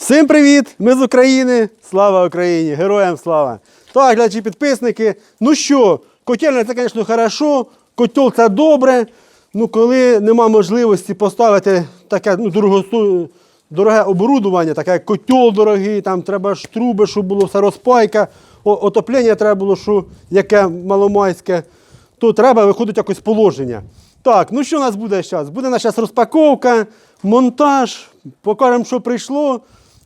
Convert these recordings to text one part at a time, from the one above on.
Всім привіт! Ми з України. Слава Україні! Героям слава! Так, глядачі підписники. Ну що, котельня це, звісно, хорошо, котел це добре. Ну, коли нема можливості поставити таке ну, дорогосту- дороге оборудування, таке як котел дорогий, там треба ж труби, щоб було все розпайка, отоплення треба було, що яке маломайське, то треба виходить якось положення. Так, ну що у нас буде зараз? Буде у нас зараз розпаковка, монтаж, покажемо, що прийшло,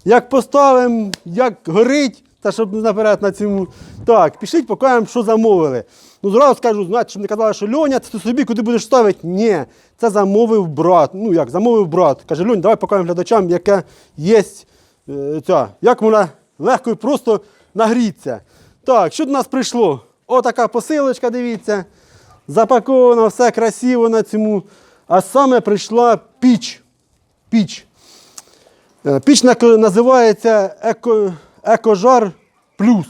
як поставимо, як горить, та щоб наперед на цьому. Так, пішліть, покажемо, що замовили. Ну, зразу скажу, знаєте, щоб не казали, що Льоня, це ти собі куди будеш ставити. Ні, це замовив брат. Ну як, замовив брат. Каже, Льонь, давай покажемо глядачам, яке є е, ця, як вона легко і просто нагріться. Так, що до нас прийшло? Отака посилочка, дивіться. Запаковано, все красиво на цьому. А саме прийшла піч. Піч. Е, Піч називається Еко, Екожар Плюс.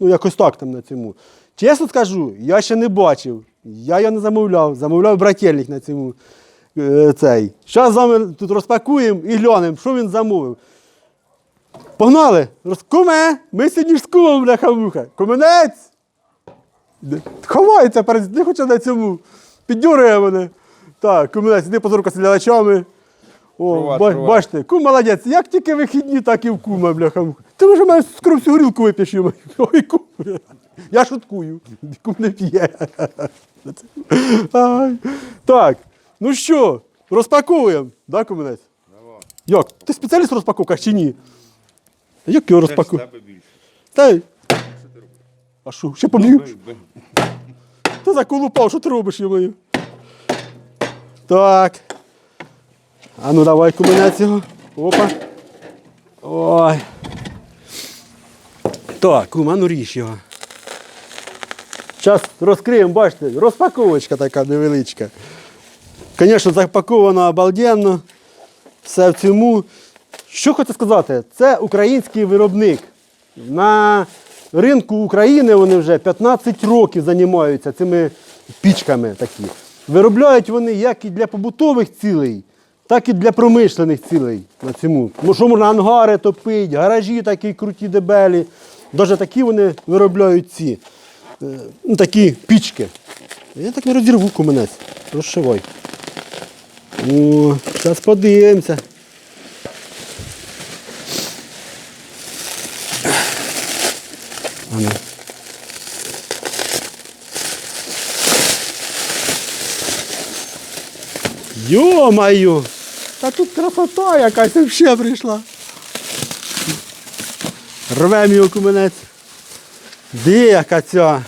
Ну, якось так там на цьому. Чесно скажу, я ще не бачив. Я його не замовляв. Замовляв брательник на цьому. е, цей. Зараз з вами тут розпакуємо і глянемо, що він замовив. Погнали! Роз- Куме! Ми сьогодні ж з кумом, бляха-муха. Куменець! Ховається, перед не хоче на цьому. Піддюрює мене. Так, куменець, іди позорка з глядачами. О, Приват, ба- приват. бачите, кум молодець, як тільки вихідні, так і в кума, бляха. Ти вже мене скоро всю горілку вип'єш. йому. Ой, кум. Я шуткую. Кум не п'є. Ай. Так, ну що, розпаковуємо, да, куменець? Давай. Як? Ти спеціаліст в розпаковках чи ні? Як його більше. Та й. А що, ще поб'ю? Ти заколупав, що ти робиш, йому? Так. А ну давай куменець його. Опа. Ой. Так, кум, а ну ріж його. Зараз розкриємо, бачите, розпаковочка така невеличка. Звісно, запаковано обалденно. Все в цьому. Що хочу сказати, це український виробник. На ринку України вони вже 15 років займаються цими пічками. такі. Виробляють вони як і для побутових цілей, так і для промишлених цілей на цьому. Ну, що можна ангари топити, гаражі такі круті дебелі. Навіть такі вони виробляють ці е, ну, такі пічки. Я так не розірву куменець. Розшивай. О, зараз подивимося. Ану. Йо-моє! Та тут красота якась взагалі прийшла. Рвем його куменець. Де яка ця?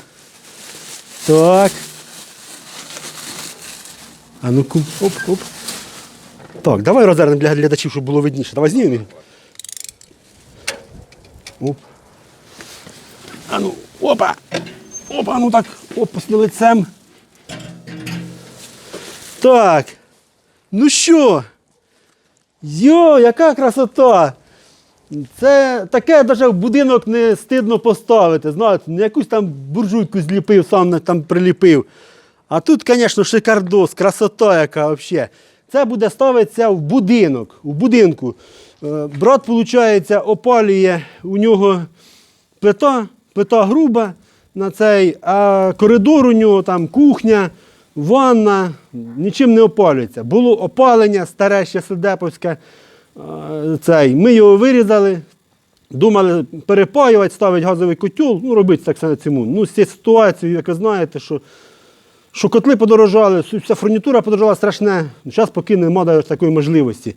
Так. А ну кум, оп, оп. Так, давай розвернемо для глядачів, щоб було видніше. Давай знімемо. його. Оп. А ну, опа! Опа, ну так, опусни лицем. Так. Ну що? Йо, яка красота! Це таке навіть в будинок не стидно поставити. Знаєте, якусь там буржуйку зліпив, сам там приліпив. А тут, звісно, шикардос, красота яка взагалі. Це буде ставитися в будинок. В будинку. Е, Брат, виходить, опалює у нього плита, плита груба на цей, а коридор у нього там кухня, ванна, нічим не опалюється. Було опалення старе ще Сидеповське. е, Цей. Ми його вирізали, думали перепаювати, ставити газовий котел, ну робити так на цьому. Ну, з цією ситуацією, як ви знаєте, що, що котли подорожали, вся фурнітура подорожала страшне. Зараз поки немає такої можливості.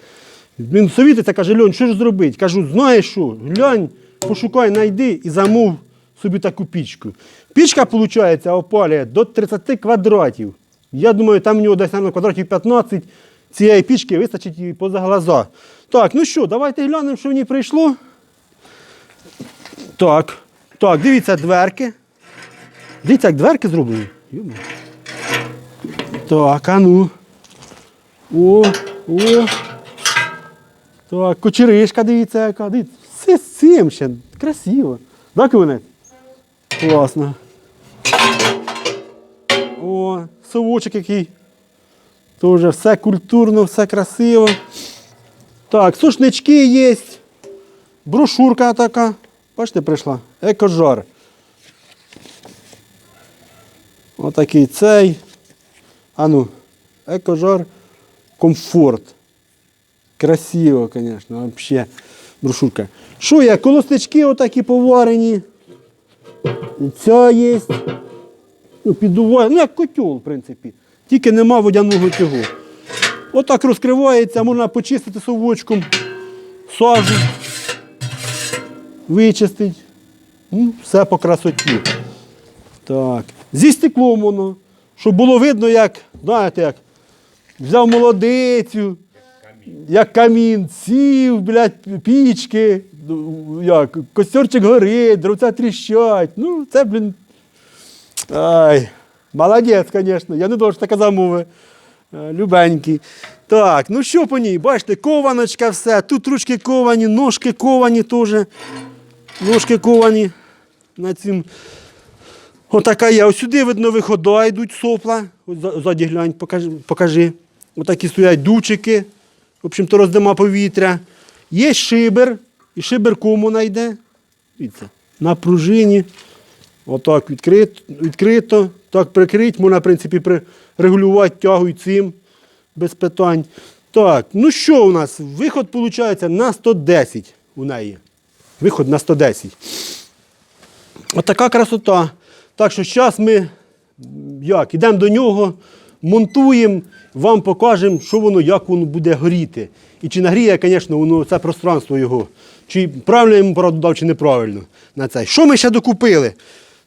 Він совітиться, каже, Льонь, що ж зробити? Кажу, знаєш що, глянь, пошукай, знайди і замов собі таку пічку. Пічка, виходить, опалює до 30 квадратів. Я думаю, там у нього десь наверно, квадратів 15 цієї пічки вистачить і поза глаза. Так, ну що, давайте глянемо, що в ній прийшло. Так, так, дивіться дверки. Дивіться, як дверки зроблені. Так, а ну. О, о. Так, кочеришка, дивіться, яка. Дивіться, все з цим ще. Красиво. Так, Іванець? Класно. О, совочок який. Тоже все культурно, все красиво. Так, сушнички є. Брошурка така. Бачите, прийшла. Екожар. Отакий цей. Ану, екожар комфорт. Красиво, звісно, взагалі. Брошурка. Що є? Колоснички отакі поварені. Ця є. Ну, піддуває. Ну, як котел, в принципі. Тільки нема водяного цього. Отак розкривається, можна почистити совочком, сажу, вичистить. Все по красоті. Так. Зі стеклом воно. Щоб було видно, як, знаєте, як взяв молодицю, як камін, сів, блядь, пічки, як, костерчик горить, дровця тріщать. Ну, це, блін. Ай, молодець, звісно. Я не що така замови. Е, Любенький. Так, ну що по ній? Бачите, кованочка все. Тут ручки ковані, ножки ковані теж. Ножки ковані на цим. Отака є. Ось сюди, видно, вихода йдуть сопла. Ось ззаді глянь, покажи. покажи. Отакі стоять дучики. В общем-то, роздима повітря. Є шибер, і шибер кому найде. Дивіться, на пружині. Отак відкрито, відкрито. Так прикрить, можна, в принципі, регулювати тягу і цим без питань. Так, ну що у нас? Виход, виходить, на 110 у неї. Виход на 110. Отака красота. Так що зараз ми як, ідемо до нього, монтуємо, вам покажемо, що воно, як воно буде горіти. І чи нагріє, звісно, воно це пространство його. Чи правильно йому пораду дав, чи неправильно на це. Що ми ще докупили?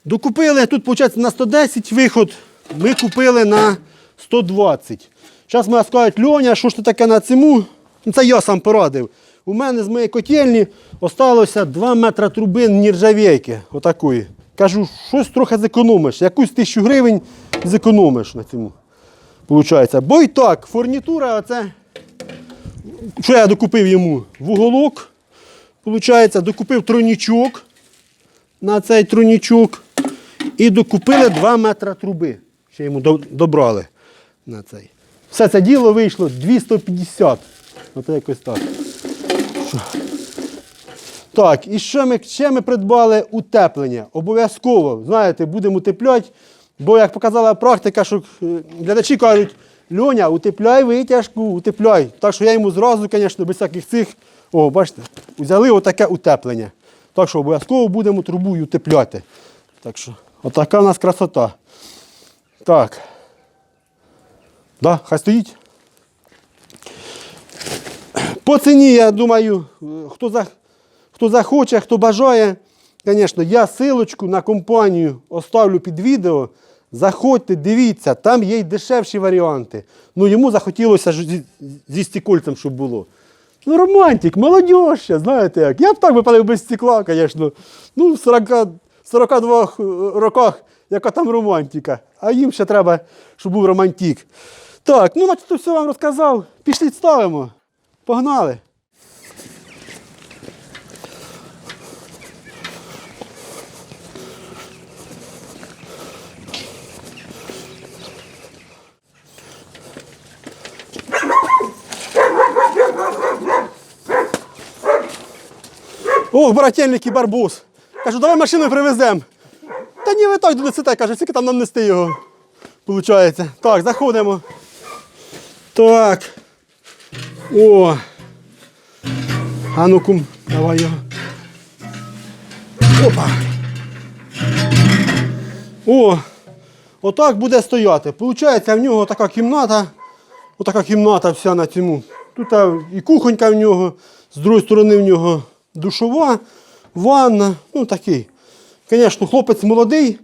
Докупили, тут, виходить, на 110 виход, ми купили на 120. Зараз ми скажуть, Льоня, що ж ти таке на циму? Ну, Це я сам порадив. У мене з моєї котельні осталося 2 метри труби нержавейки. Отакої. Кажу, щось трохи зекономиш. Якусь тисячу гривень зекономиш на цьому. Получається. Бо і так, фурнітура, оце, що я докупив йому? Вуголок. Получається, докупив тройнічок на цей тройнічок. І докупили 2 метри труби. Ще йому добрали на цей. Все це діло вийшло 250. Ото якось так. Так, і що ми, ще ми придбали утеплення. Обов'язково, знаєте, будемо утепляти. Бо, як показала практика, що е, глядачі кажуть, Льоня, утепляй витяжку, утепляй. Так що я йому зразу, звісно, без всяких цих. О, бачите, взяли отаке утеплення. Так що обов'язково будемо трубу утепляти. Так що, отака в нас красота. Так. Да, хай стоїть. По ціні, я думаю, хто, за, хто захоче, хто бажає, звісно, я силочку на компанію оставлю під відео. Заходьте, дивіться, там є й дешевші варіанти. Ну йому захотілося зі, зі стікольцем, щоб було. Ну, романтик, молодь ще, знаєте як. Я б так би палив без стекла, звісно. Ну, 40, 42 роках, яка там романтика. А їм ще треба, щоб був романтик. Так, ну, то все вам розказав. Пішли ставимо. Погнали. Ох, брательник і барбус. Кажу, давай машину привеземо. Та ні, ви так донесете, каже, скільки там нам нести його. Получається. Так, заходимо. Так. О. А ну кум, давай його. Опа. О, отак буде стояти. Получається, в нього така кімната. Отака кімната вся на цьому. Тут і кухонька в нього, з другої сторони в нього душова, ванна. Ну такий. Звісно, хлопець молодий,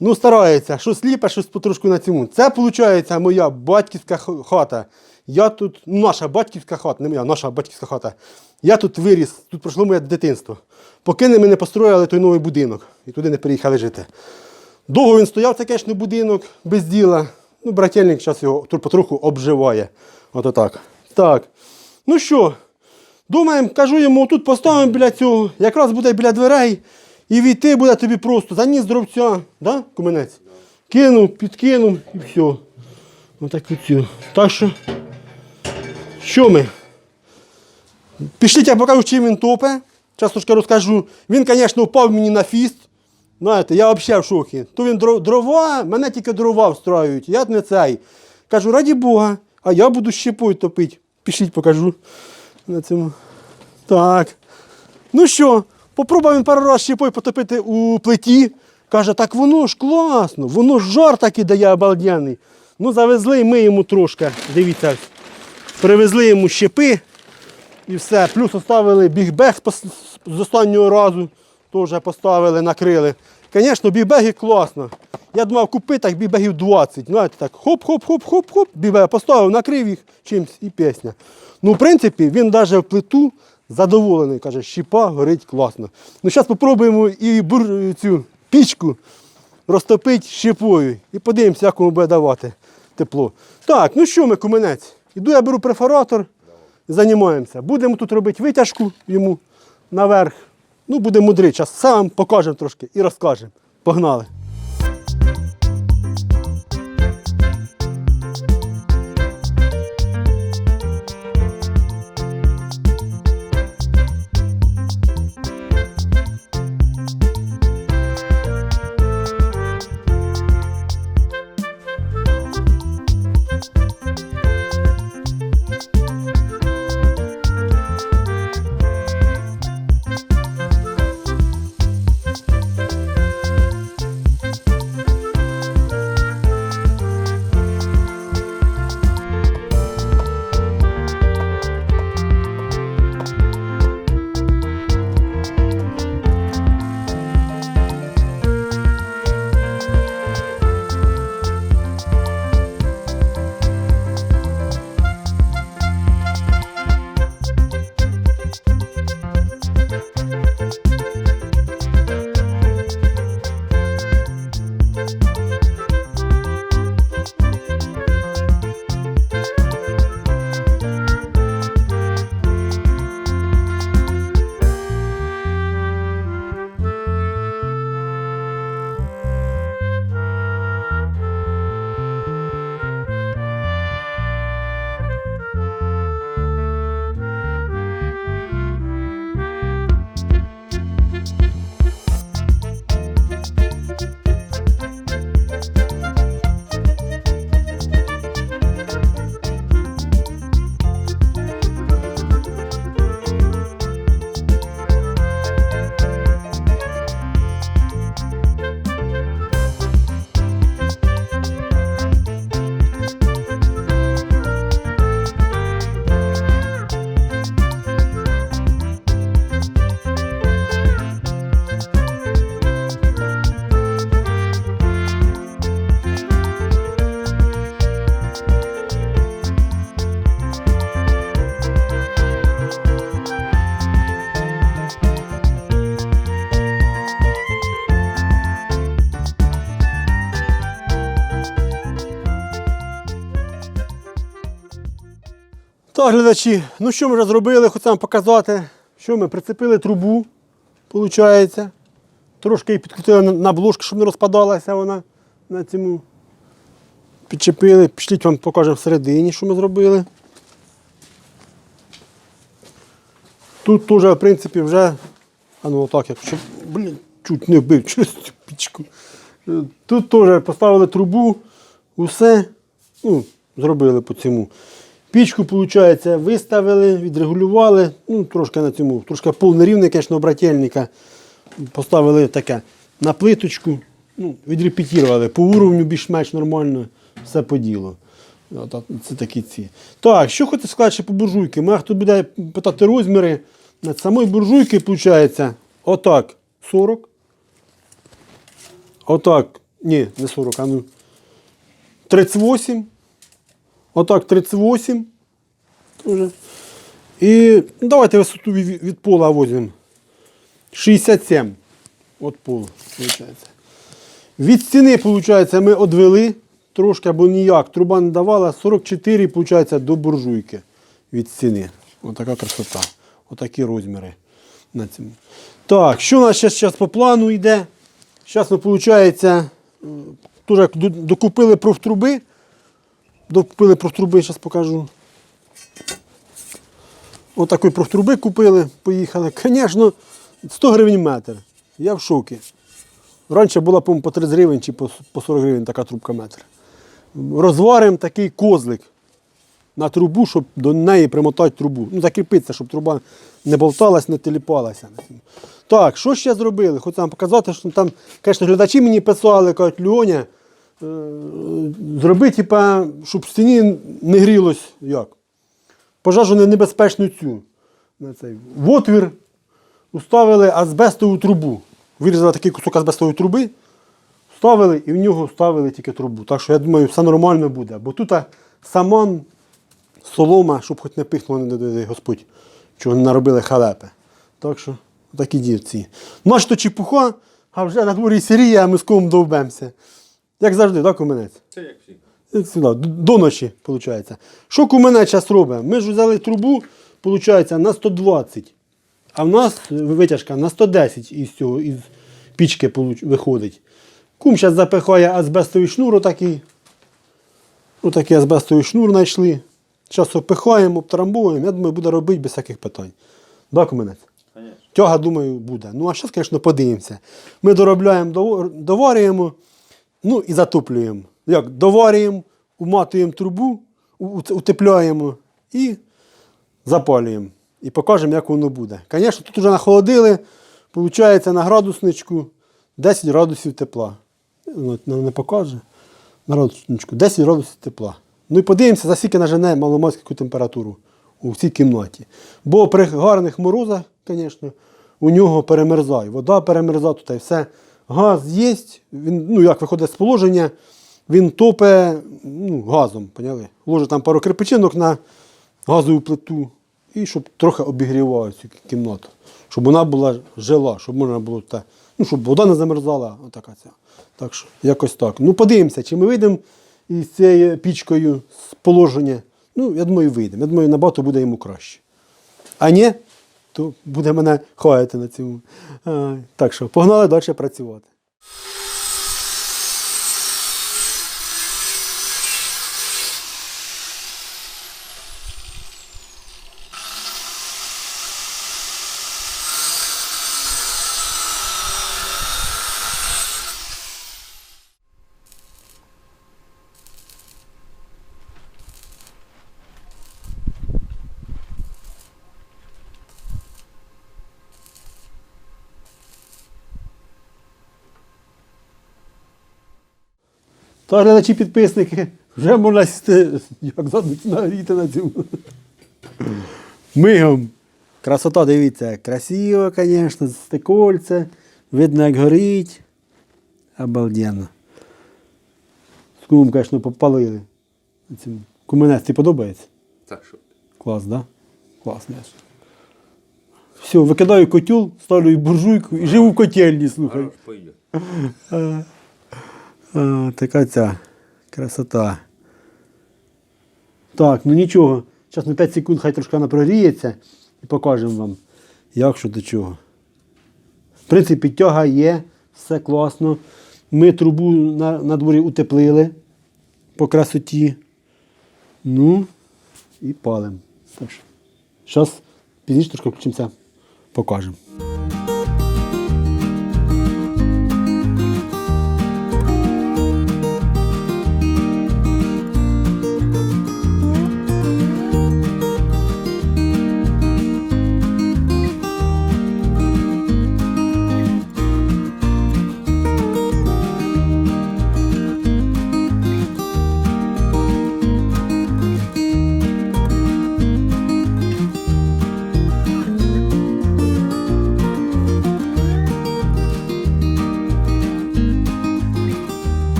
ну старається, щось ліпе, щось потрошку на цьому. Це, виходить, моя батьківська хата. Я тут, наша батьківська хата, не моя, наша батьківська хата. Я тут виріс, тут пройшло моє дитинство. Поки не построїли той новий будинок і туди не переїхали жити. Довго він стояв, це, звісно, будинок без діла. Ну, брательник зараз його потроху обживає. Ото так. Так. Ну що, думаємо, кажу йому, тут поставимо біля цього, якраз буде біля дверей, і війти буде тобі просто. Заніс дровця, да, куменець? Кинув, підкинув і все. Отак оцю. Так що, що ми? Пішліть, я покажу, чим він топе. Зараз трошки розкажу. Він, звісно, впав мені на фіст. Знаєте, я взагалі в шокі. То він дрова, мене тільки дрова встраюють. Я не цей. Кажу, раді Бога, а я буду щепою топити. Пішліть, покажу. На цьому. Так. Ну що, попробував він пару разів щепою потопити у плиті. Каже, так воно ж класно, воно ж жар такий дає обалденний. Ну, завезли ми йому трошки. Дивіться, привезли йому щепи і все. Плюс оставили бігбег з останнього разу. Теж поставили, накрили. Звісно, бігбеги класно. Я думав купити так бігбегів 20. Знаєте, так хоп-хоп-хоп-хоп-хоп, бігбег поставив, накрив їх чимось і пісня. Ну, в принципі, він навіть в плиту задоволений. Каже, щіпа горить класно. Ну, зараз спробуємо і бур, цю пічку розтопити щепою. І подивимося, як воно буде давати тепло. Так, ну що ми, куменець? Іду я беру перфоратор і займаємося. Будемо тут робити витяжку йому наверх. Ну, буде мудрий час. Сам покажемо трошки і розкажемо. Погнали. Так, глядачі, ну що ми вже зробили, хочу вам показати, що ми прицепили трубу, виходить. Трошки її підкрутили на- блошку, щоб не розпадалася вона на цьому. Підчепили, пішліть вам покажемо всередині, що ми зробили. Тут теж, в принципі, вже. А ну отак, якщо. Блін, чуть не вбив через цю пічку. Тут теж поставили трубу, усе. Ну, зробили по цьому. Пічку, виходить, виставили, відрегулювали. Ну, трошки на цьому, трошки повнорівне, звісно, брательника. Поставили таке на плиточку, ну, відрепетірували по уровню більш-менш нормально, все по ділу. Це такі ці. Так, що хочу сказати по буржуйки. Мене хто буде питати розміри. От самої буржуйки, виходить, отак 40. Отак, ні, не 40, а ну. 38. Отак 38. Тоже. І ну, давайте висоту від, пола возьмемо. 67. От пол, виходить. Від стіни, виходить, ми одвели трошки або ніяк. Труба не давала 44, виходить, до буржуйки від стіни. Отака красота. Отакі розміри. На цьому. Так, що у нас зараз по плану йде? Зараз ми, виходить, докупили профтруби. Докупили профтруби, зараз покажу. Отакої профтруби купили, поїхали. Звісно, 100 гривень метр. Я в шокі. Раніше була, по-моєму, по 30 гривень чи по по 40 гривень така трубка метр. Розваримо такий козлик на трубу, щоб до неї примотати трубу. Ну, закріпитися, щоб труба не болталась, не теліпалася. Так, що ще зробили? Хочу вам показати, що там, звісно, глядачі мені писали, кажуть, Льоня, зроби, типа, щоб в стіні не грілось як? Пожежу небезпечну цю. На цей. В отвір уставили азбестову трубу. Вирізали такий кусок азбестової труби, вставили і в нього вставили тільки трубу. Так що я думаю, все нормально буде. Бо тут саман, солома, щоб хоч не пихнуло, не дай Господь, чого не наробили халепи. Так що такі дівці. Наш то чепуха, а вже на дворі сирія, а ми з ком довбемося. Як завжди, так, Куменець? Це як всі. Сюди, до ночі, виходить. Що Куменець зараз робить? Ми ж взяли трубу, виходить, на 120. А в нас витяжка на 110 із цього, із пічки виходить. Кум зараз запихає азбестовий шнур, отакий. Отакий азбестовий шнур знайшли. Зараз опихаємо, обтрамбуємо. Я думаю, буде робити без всяких питань. Да, Куменець? Тяга, думаю, буде. Ну, а зараз, звісно, подивимося. Ми доробляємо, доварюємо, ну і затоплюємо. Як? Доварюємо, уматуємо трубу, утепляємо і запалюємо. І покажемо, як воно буде. Звісно, тут вже нахолодили, виходить на градусничку 10 градусів тепла. Ну, не покаже. На градусничку 10 градусів тепла. Ну і подивимося, за скільки нажене маломацьку температуру у цій кімнаті. Бо при гарних морозах, звісно, у нього перемерзає. Вода перемерзає тут і все. Газ є, він, ну як виходить з положення, він топе ну, газом, поняли? Ложить там пару кирпичинок на газову плиту і щоб трохи обігрівати цю кімнату. Щоб вона була жила, щоб можна було та, ну, щоб вода не замерзала. Отака ця. Так що, якось так. Ну, подивимося, чи ми вийдемо із цією пічкою з положення. Ну, я думаю, вийдемо. Я думаю, набагато буде йому краще. А ні, то буде мене хаяти на цьому. Так що, погнали далі працювати. Та глядачі підписники, вже можна сісти, як задуть нагріти на цьому. Мигом. Красота, дивіться, красиво, звісно, стекольце, видно, як горить. Обалденно. З кумом, звісно, попалили. Куменець, подобається? Так що. Клас, да? Клас, м'ясо. Все, викидаю котел, ставлю буржуйку і живу в котельні, слухай. Хорош. А, така ця красота. Так, ну нічого. Зараз на 5 секунд хай трошки вона прогріється і покажемо вам, як що до чого. В принципі, тяга є, все класно. Ми трубу на, на дворі утеплили по красоті. Ну, і палимо. Зараз пізніше трошки включимося, покажемо.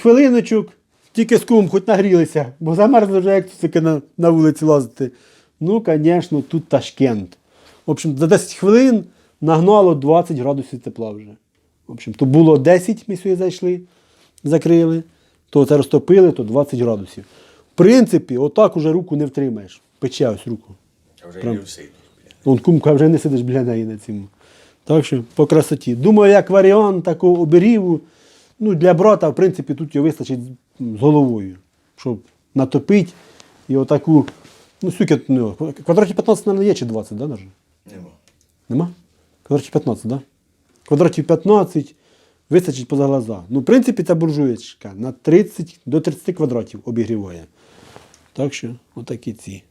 Хвилиночок, тільки з кумом хоч нагрілися, бо замерзли вже, як таки на, на вулиці лазити. Ну, звісно, тут Ташкент. В общем, за 10 хвилин нагнало 20 градусів тепла вже. В общем, то було 10, ми сюди зайшли, закрили, то це розтопили, то 20 градусів. В принципі, отак уже руку не втримаєш. Пече ось руку. А вже Прям. не всидиш. Вон кумка вже не сидиш біля неї на цьому. Так що по красоті. Думаю, як варіант такого оберігу, ну, для брата, в принципі, тут його вистачить з- головою. щоб натопити і отаку. Ну, скільки, ну, квадратів 15, мабуть, є чи 20, да, навіть? Нема. Нема? Квадратів 15, да? Квадратів 15 вистачить поза глаза. Ну, в принципі, ця буржуєчка на 30 до 30 квадратів обігріває. Так що, отакі ці.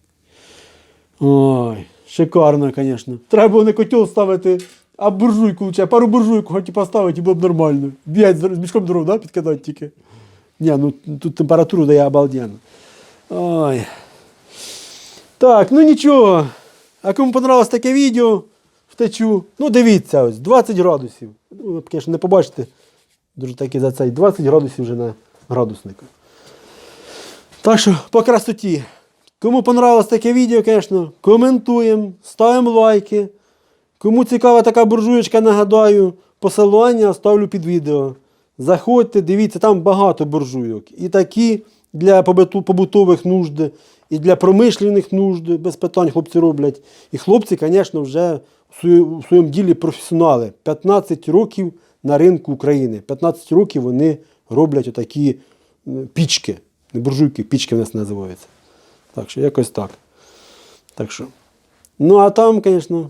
Ой, шикарно, звісно. Треба було не котел ставити, а буржуйку лучше, пару буржуйку хоч і поставити, і було б нормально. Б'ять з мішком дров, да, підкидати тільки. Ні, ну тут температуру дає обалденно. Ой. Так, ну нічого. А кому понравилось таке відео, втечу. Ну, дивіться, ось 20 градусів. Ну, звісно, не побачите. Дуже таки за цей 20 градусів вже на градуснику. Так що по красоті. Кому понравилось таке відео, звісно, коментуємо, ставимо лайки. Кому цікава така буржуєчка, нагадаю, посилання ставлю під відео. Заходьте, дивіться, там багато буржуйок. І такі для побутових нужд, і для промишлених нужд, без питань хлопці роблять. І хлопці, звісно, вже в своєму ділі професіонали. 15 років на ринку України. 15 років вони роблять отакі е, пічки. Не буржуйки, пічки в нас називаються. Так що якось так. Так що. Ну, а там, звісно,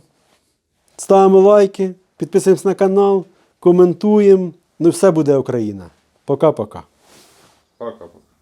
ставимо лайки, підписуємось на канал, коментуємо. Ну, все буде Україна. Пока-пока. Пока.